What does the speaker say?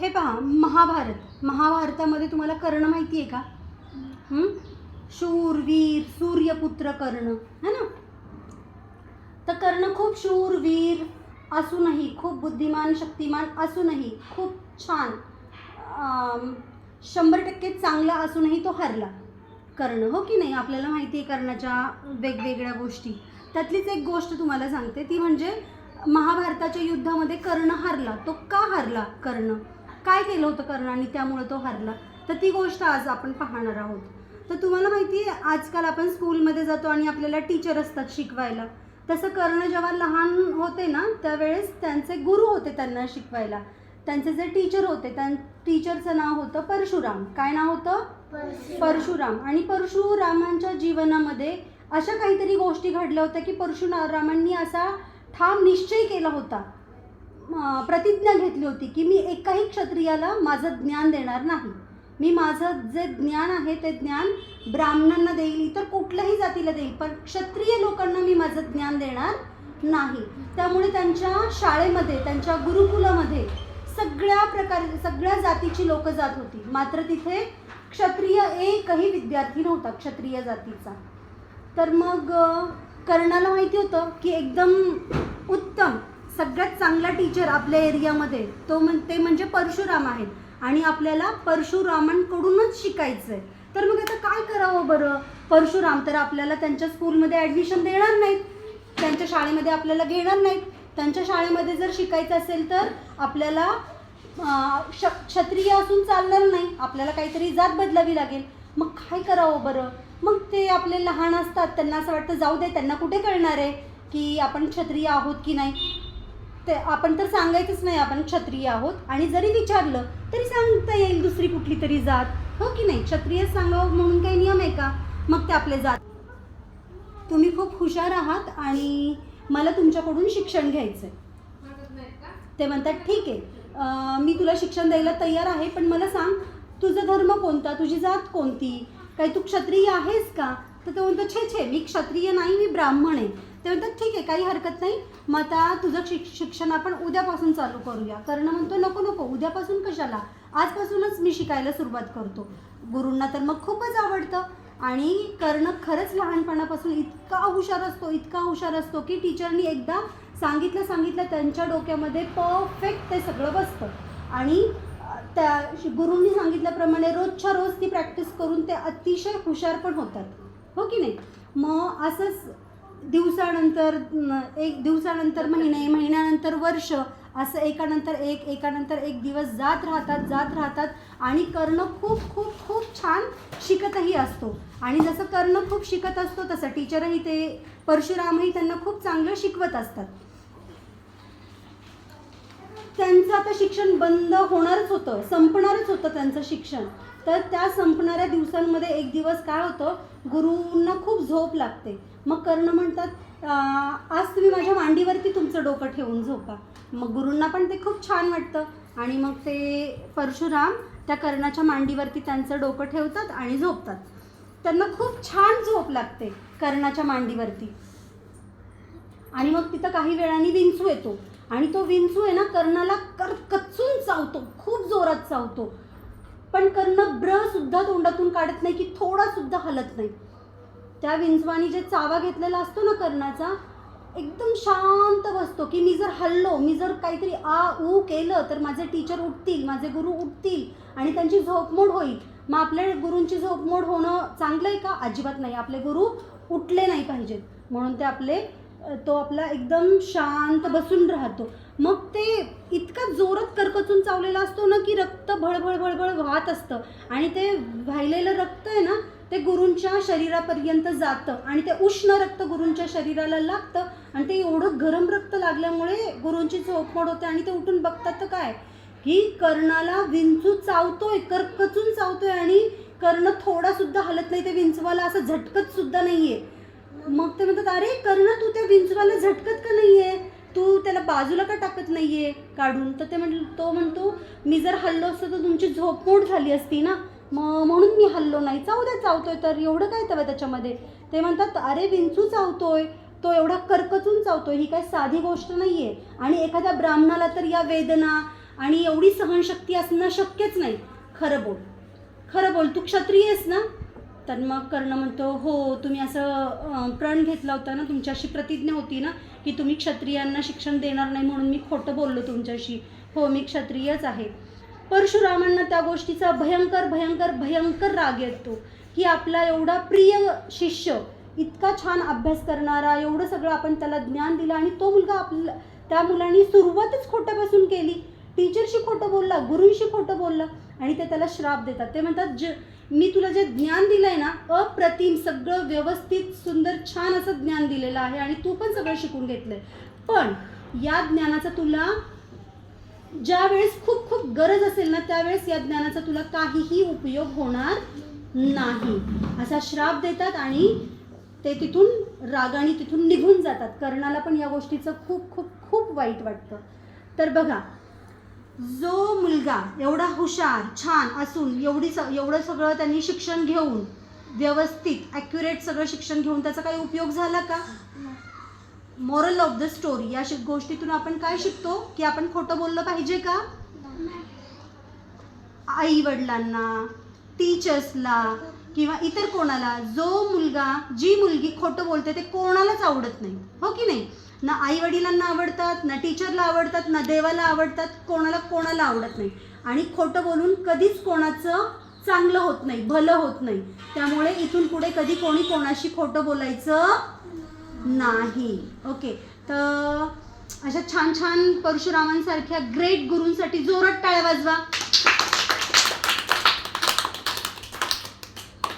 हे पहा महाभारत. महाभारतामध्ये तुम्हाला कर्ण माहिती आहे का? शूरवीर शूर वीर सूर्यपुत्र कर्ण. है ना? तर कर्ण खूप शूर वीर असूनही खूप बुद्धिमान शक्तिमान असूनही खूप छान शंभर टक्के चांगला असूनही तो हरला. कर्ण हो की नाही? आपल्याला माहिती आहे कर्णाच्या वेगवेगळ्या गोष्टी. त्यातलीच एक गोष्ट तुम्हाला सांगते ती म्हणजे महाभारताच्या युद्धामध्ये कर्ण हरला. तो का हरला कर्ण? काय केलं होतं कर्णाने त्यामुळे तो हरला? तर ती गोष्ट आज आपण पाहणार आहोत. तर तुम्हाला माहिती आहे आजकाल आपण स्कूलमध्ये जातो आणि आपल्याला टीचर असतात शिकवायला. तसं कर्ण जेव्हा लहान होते ना त्यावेळेस त्यांचे गुरु होते त्यांना शिकवायला. त्यांचे जे टीचर होते त्या टीचरचं नाव होतं परशुराम. काय नाव होतं? परशुराम. आणि परशुरामांच्या जीवनामध्ये अशा काहीतरी गोष्टी घडल्या होत्या की परशुरामांनी असा ठाम निश्चय केला होता. प्रतिज्ञा घेतली होती की मी एकाही क्षत्रियाला माझं ज्ञान देणार नाही. मी माझं जे ज्ञान आहे ते ज्ञान ब्राह्मणांना देईल इतर कुठल्याही जातीला देईल पण क्षत्रिय लोकांना मी माझं ज्ञान देणार नाही. त्यामुळे त्यांच्या शाळेमध्ये त्यांच्या गुरुकुलामध्ये सगळ्या प्रकारे सगळ्या जातीची लोक जात होती. मात्र तिथे क्षत्रिय एकही विद्यार्थी नव्हता क्षत्रिय जातीचा. तर मग कर्णाला माहिती होतं की एकदम उत्तम सगळ्यात चांगला टीचर आपल्या एरियामध्ये तो म्हण ते म्हणजे परशुराम आहेत. आणि आपल्याला परशुरामांकडूनच शिकायचं आहे तर मग आता काय करावं बरं? परशुराम तर आपल्याला त्यांच्या स्कूलमध्ये ॲडमिशन देणार नाहीत. त्यांच्या शाळेमध्ये आपल्याला घेणार नाहीत. त्यांच्या शाळेमध्ये जर शिकायचं असेल तर आपल्याला अं, श क्षत्रिय असून चालणार नाही. आपल्याला काहीतरी जात बदलावी लागेल. मग काय करावं बरं? मग ते आपले लहान असतात त्यांना असं वाटतं जाऊ दे त्यांना कुठे कळणार आहे की आपण क्षत्रिय आहोत की नाही? ते आपण तर सांगायचंच नाही आपण क्षत्रिय आहोत. आणि जरी विचारलं तरी सांगता येईल दुसरी कुठली तरी जात. हो की नाही? क्षत्रिय सांगावं म्हणून काही नियम आहे का? मग ते आपले जात. तुम्ही खूप हुशार आहात आणि मला तुमच्याकडून शिक्षण घ्यायचं आहे ते म्हणतात ठीक आहे. मी तुला शिक्षण द्यायला तयार आहे पण मला सांग तुझा धर्म कोणता? तुझी जात कोणती? काही तू क्षत्रिय आहेस का? तर तो म्हणतो छे छे मी क्षत्रिय नाही मी ब्राह्मण आहे. ते म्हणतात ठीक आहे काही हरकत नाही. मग आता तुझं शिक शिक्षण आपण उद्यापासून चालू करूया. कर्ण म्हणतो नको नको उद्यापासून कशाला? आजपासूनच मी शिकायला सुरुवात करतो. गुरूंना तर मग खूपच आवडतं. आणि कर्ण खरंच लहानपणापासून इतका हुशार असतो इतका हुशार असतो की टीचरनी एकदा सांगितलं सांगितलं त्यांच्या डोक्यामध्ये परफेक्ट ते सगळं बसतं. आणि त्या गुरूंनी सांगितल्याप्रमाणे रोजच्या रोज ती प्रॅक्टिस करून ते अतिशय हुशार पण होतात. हो की नाही? मग असंच दिवसानंतर एक दिवसानंतर महिने महिन्यानंतर वर्ष असं एकानंतर एक एकानंतर एक दिवस जात राहतात जात राहतात आणि कर्ण खूप खूप खूप छान शिकतही असतो. आणि जसं कर्ण खूप शिकत असतो तसं टीचरही ते परशुरामही त्यांना खूप चांगलं शिकवत असतात. त्यांचं आता शिक्षण बंद होणारच होतं संपणारच होतं त्यांचं शिक्षण. तर त्या संपणाऱ्या दिवसांमध्ये एक दिवस काय होतं? गुरुंना खूप झोप लागते. मग कर्ण म्हणतात आज तुम्ही माझ्या मांडीवरती तुमचं डोकं ठेवून झोपा. मग गुरूंना पण ते खूप छान वाटतं. आणि मग ते परशुराम त्या कर्णाच्या मांडीवरती त्यांचं डोकं ठेवतात आणि झोपतात. त्यांना खूप छान झोप लागते कर्णाच्या मांडीवरती. आणि मग तिथं काही वेळाने विंचू येतो. आणि तो विंचू आहे ना कर्णाला कर कच्चून चावतो. खूप जोरात चावतो. पण कर्ण ब्र सुद्धा तोंडातून काढत नाही की थोडा सुद्धा हलत नाही. त्या विंचवानी जे चावा घेतलेला असतो ना कर्णाचा एकदम शांत बसतो की मी जर हल्लो मी जर काहीतरी आ ऊ केलं तर माझे टीचर उठतील माझे गुरु उठतील आणि त्यांची झोपमोड होईल. मग आपल्या गुरूंची झोपमोड होणं चांगलं आहे का? अजिबात नाही. आपले गुरु उठले नाही पाहिजेत. म्हणून ते आपले तो आपला एकदम शांत बसून राहतो. मग ते इतका जोरात करकचून चावलेला असतो ना की रक्त भळभळ भळभळ वाहत असतं. आणि ते वाहिलेलं रक्त आहे ना ते गुरूंच्या शरीरापर्यंत जातं. आणि ते उष्ण रक्त गुरूंच्या शरीराला लागतं. आणि ते एवढं गरम रक्त लागल्यामुळे गुरूंची झोपमोड होते. आणि ते उठून बघतात तर काय? की कर्णाला विंचू चावतोय करकचून चावतोय आणि कर्ण थोडासुद्धा हलत नाही. ते विंचवाला असं झटकत सुद्धा आहे मग ते म्हणतात अरे कर्ण तू त्या विंचवाला झटकत का नाही आहे तू त्याला बाजूला का टाकत नाहीये काढून? तर ते म्हण तो म्हणतो मी जर हल्लो असतो तर तुमची झोपमोड झाली असती ना? मग म्हणून मी हल्लो नाही. चावू द्या चावतोय तर. एवढं काय तवं त्याच्यामध्ये? ते म्हणतात अरे विंचू चावतोय. तो एवढा करकचून चावतोय. ही काय साधी गोष्ट नाही आहे आणि एखाद्या ब्राह्मणाला तर या वेदना आणि एवढी सहनशक्ती असणं शक्यच नाही. खरं बोल. खरं बोल. तू क्षत्रिय आहेस ना? तर मग कर्ण म्हणतो हो तुम्ही असं प्रण घेतला होता ना तुमच्याशी प्रतिज्ञा होती ना की तुम्ही क्षत्रियांना शिक्षण देणार नाही म्हणून मी खोटं बोललो तुमच्याशी. हो मी क्षत्रियच आहे. परशुरामांना त्या गोष्टीचा भयंकर भयंकर भयंकर राग येतो की आपला एवढा प्रिय शिष्य इतका छान अभ्यास करणारा एवढं सगळं आपण त्याला ज्ञान दिलं आणि तो मुलगा आपला त्या मुलांनी सुरुवातच खोट्यापासून केली. टीचरशी खोटं बोलला गुरुंशी खोटं बोलला. आणि ते त्याला श्राप देतात. ते म्हणतात ज मी तुला जे ज्ञान दिलं आहे ना अप्रतिम सगळं व्यवस्थित सुंदर छान असं ज्ञान दिलेलं आहे आणि तू पण सगळं शिकून घेतलंय. पण या ज्ञानाचा तुला ज्या वेळेस खूप खूप गरज असेल ना त्यावेळेस या ज्ञानाचा तुला काहीही उपयोग होणार नाही. असा श्राप देतात आणि ते तिथून रागाने तिथून निघून जातात. कर्णाला पण या गोष्टीचं खूप खूप खूप वाईट वाटतं. तर बघा जो मुलगा एवढा हुशार छान असून एवढी स एवढं सगळं त्यांनी शिक्षण घेऊन व्यवस्थित ॲक्युरेट सगळं शिक्षण घेऊन त्याचा काही उपयोग झाला का? मॉरल ऑफ द स्टोरी या शि- गोष्टीतून आपण काय शिकतो? की आपण खोटं बोललं पाहिजे का? आई वडिलांना टीचर्सला किंवा इतर कोणाला जो मुलगा जी मुलगी खोटं बोलते ते कोणालाच आवडत नाही. हो की नाही? ना आई वडिलांना आवडतात ना टीचरला आवडतात ना देवाला आवडतात कोणाला कोणाला आवडत नाही. आणि खोटं बोलून कधीच कोणाचं चांगलं होत नाही भलं होत नाही. त्यामुळे इथून पुढे कधी कोणी कोणाशी खोटं बोलायचं नाही. ओके. तर अशा छान छान परशुरामांसारख्या ग्रेट गुरूंसाठी जोरात टाळ्या वाजवा.